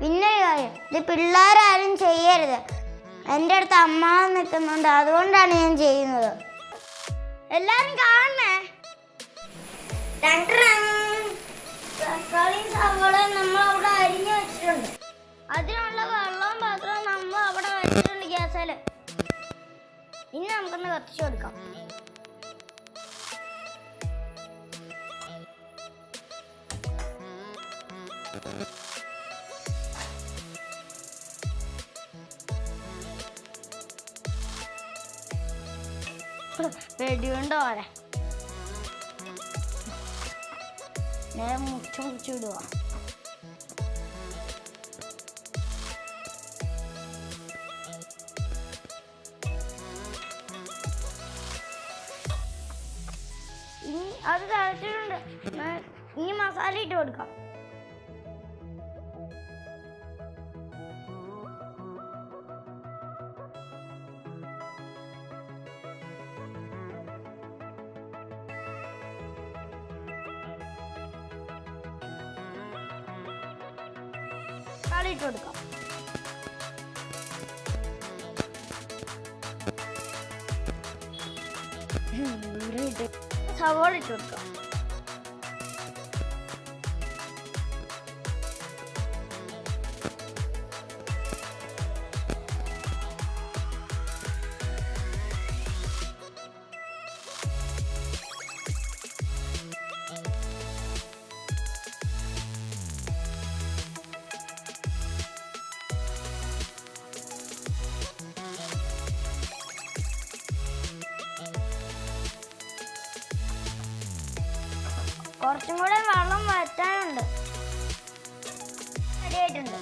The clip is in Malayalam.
പിന്നെ ഇത് പിള്ളേരാരും ചെയ്യരുത്. എന്റെ അടുത്ത് അമ്മ നിൽക്കുന്നുണ്ട് അതുകൊണ്ടാണ് ഞാൻ ചെയ്യുന്നത്. എല്ലാരും കാണണേ? നമ്മൾ അവിടെ വെച്ചിട്ടുണ്ട്. അതിനുള്ള വെള്ളവും പാത്രവും നമ്മൾ അവിടെ വെച്ചിട്ടുണ്ട് ഗ്യാസിൽ ഇനി നമുക്കൊന്ന് കത്തിച്ചു കൊടുക്കാം. വെടിയുണ്ടോ വരെ ഞാൻ മുച്ച മുച്ചിടുക ഇനി അത് തഴച്ചിട്ടുണ്ട് ഇനി മസാല ഇട്ട് കൊടുക്കാം. മസാല ഇട്ട് കൊടുക്കാം സവോള ഇട്ട് കൊടുക്കാം കുറച്ചും കൂടെ വെള്ളം വറ്റാനുണ്ട്. റെഡി ആയിട്ടുണ്ട്